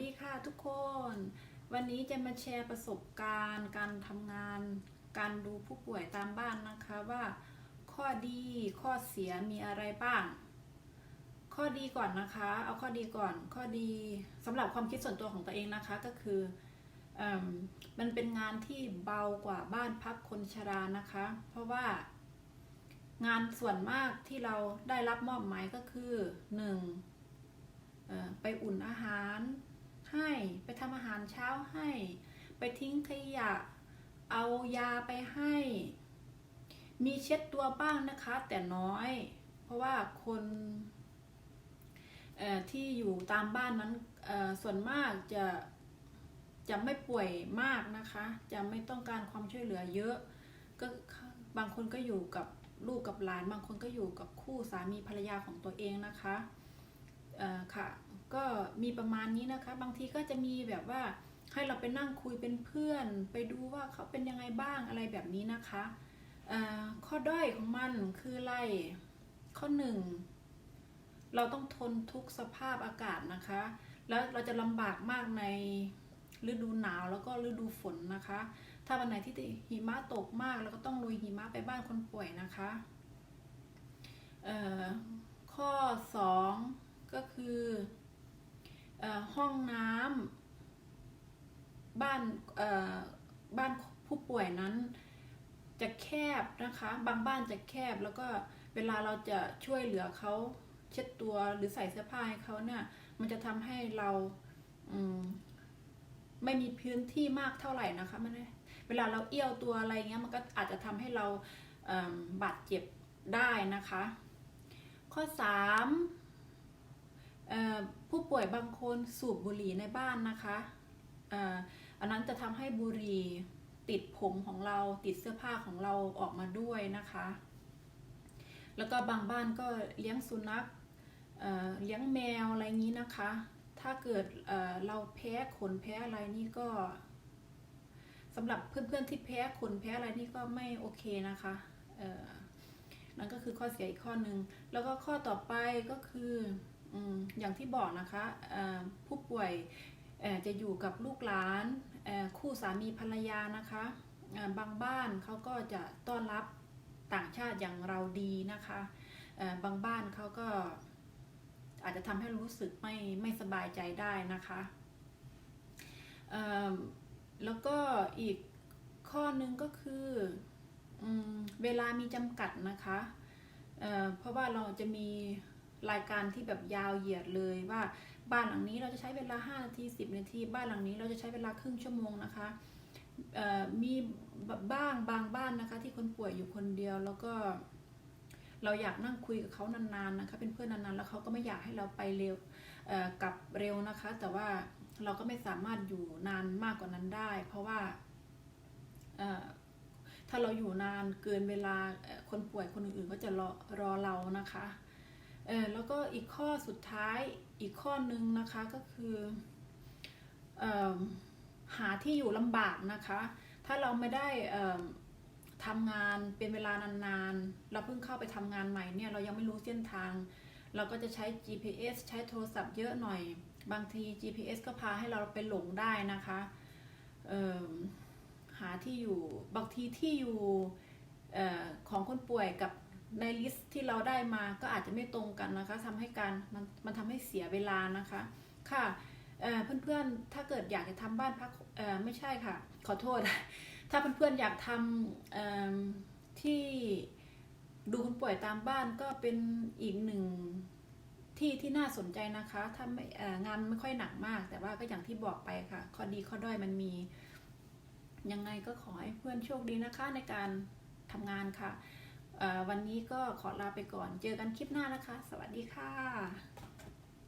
ดีค่ะทุกคน วันนี้จะมาแชร์ประสบการณ์ การทำงาน การดูผู้ป่วยตามบ้านนะคะว่า ข้อดีข้อเสียมีอะไรบ้าง ข้อดีก่อนนะคะ เอาข้อดีก่อนข้อดีสำหรับความคิดส่วนตัวของตัวเองนะคะก็คืออมมันเป็นงานที่เบากว่าบ้านพักคนชรานะคะ เพราะว่างานส่วนมากที่เราได้รับมอบหมายก็คือหนึ่งไปอุ่นอาหาร ให้ไปทำอาหารเช้าให้ ไปทิ้งขยะ เอายาไปให้ มีเช็ดตัวบ้างนะคะ แต่น้อย เพราะว่าคนที่อยู่ตามบ้านนั้นส่วนมากจะจะไม่ป่วยมากนะคะ จะไม่ต้องการความช่วยเหลือเยอะ ก็บางคนก็อยู่กับลูกกับหลาน บางคนก็อยู่กับคู่สามีภรรยาของตัวเองนะคะ ค่ะ ก็มีประมาณนี้นะคะ บางทีก็จะมีแบบว่าให้เราไปนั่งคุยเป็นเพื่อน ไปดูว่าเขาเป็นยังไงบ้างอะไรแบบนี้นะคะข้อด้อยของมันคืออะไร ข้อหนึ่งเราต้องทนทุกสภาพอากาศนะคะ แล้วเราจะลำบากมากในฤดูหนาวแล้วก็ฤดูฝนนะคะ ถ้าวันไหนที่หิมะตกมากเราก็ต้องลุยหิมะไปบ้านคนป่วยนะคะข้อสองก็คือ ห้องน้ำบ้านบ้านผู้ป่วยนั้นจะแคบนะคะ บางบ้านจะแคบแล้วก็เวลาเราจะช่วยเหลือเขาเช็ดตัวหรือใส่เสื้อผ้าให้เขาเนี่ย มันจะทำให้เราอไม่มีพื้นที่มากเท่าไหร่นะคะมันเวลาเราเอี้ยวตัวอะไรเงี้ยมันก็อาจจะทำให้เราบาดเจ็บได้นะคะ ข้อสาม ป่วยบางคนสูบบุหรี่ในบ้านนะคะอันนั้นจะทำให้บุหรี่ติดผมของเราติดเสื้อผ้าของเราออกมาด้วยนะคะ แล้วก็บางบ้านก็เลี้ยงสุนัขเเลี้ยงแมวอะไรงี้นะคะ ถ้าเกิดเเราแพ้ขนแพ้อะไรนี่ก็สำหรับเพื่อนๆที่แพ้ขนแพ้อะไรนี่ก็ไม่โอเคนะคะนั่นก็คือข้อเสียอีกข้อหนึ่งแล้วก็ข้อต่อไปก็คือ อย่างที่บอกนะคะผู้ป่วยจะอยู่กับลูกหลานคู่สามีภรรยานะคะบางบ้านเขาก็จะต้อนรับต่างชาติอย่างเราดีนะคะบางบ้านเขาก็อาจจะทำให้รู้สึกไม่ไม่สบายใจได้นะคะแล้วก็อีกข้อหนึ่งก็คืออเวลามีจำกัดนะคะเเพราะว่าเราจะมี รายการที่แบบยาวเหยียดเลยว่าบ้านหลังนี้เราจะใช้เวลา 5 นาที 10 นาที บ้านหลังนี้เราจะใช้เวลาครึ่งชั่วโมงนะคะมีบ้างบางบ้านนะคะ ที่คนป่วยอยู่คนเดียวแล้วก็ เราอยากนั่งคุยกับเขานานๆนะคะ เป็นเพื่อนนานๆแล้วเขาก็ไม่อยากให้เราไปเร็วกลับเร็วนะคะ แต่ว่าเราก็ไม่สามารถอยู่นานมากกว่านั้นได้ เพราะว่าถ้าเราอยู่นานเกินเวลาคนป่วยคนอื่นๆก็จะรอรอเรานะคะ เออแล้วก็อีกข้อสุดท้ายอีกข้อหนึ่งนะคะก็คืออหาที่อยู่ลำบากนะคะ ถ้าเราไม่ได้ทำงานเป็นเวลานานๆ เราเพิ่งเข้าไปทำงานใหม่เนี่ยเรายังไม่รู้เส้นทาง เราก็จะใช้ GPS ใช้โทรศัพท์เยอะหน่อย บางที GPS ก็พาให้เราไปหลงได้นะคะหาที่อยู่บางทีที่อยู่อของคนป่วยกับ ในลิสต์ที่เราได้มาก็อาจจะไม่ตรงกันนะคะทำให้การมันมันทำให้เสียเวลานะคะค่ะเพื่อนๆ ถ้าเกิดอยากจะทำบ้านพักไม่ใช่ค่ะ ขอโทษ ถ้าเพื่อนๆ อยากทำที่ดูคนป่วยตามบ้านก็เป็นอีกหนึ่งที่ที่น่าสนใจนะคะถ้าไม่งานไม่ค่อยหนักมาก แต่ว่าก็อย่างที่บอกไปค่ะ ข้อดีข้อด้อยมันมี ยังไงก็ขอให้เพื่อนโชคดีนะคะในการทำงานค่ะ วันนี้ก็ขอลาไปก่อน เจอกันคลิปหน้านะคะ สวัสดีค่ะ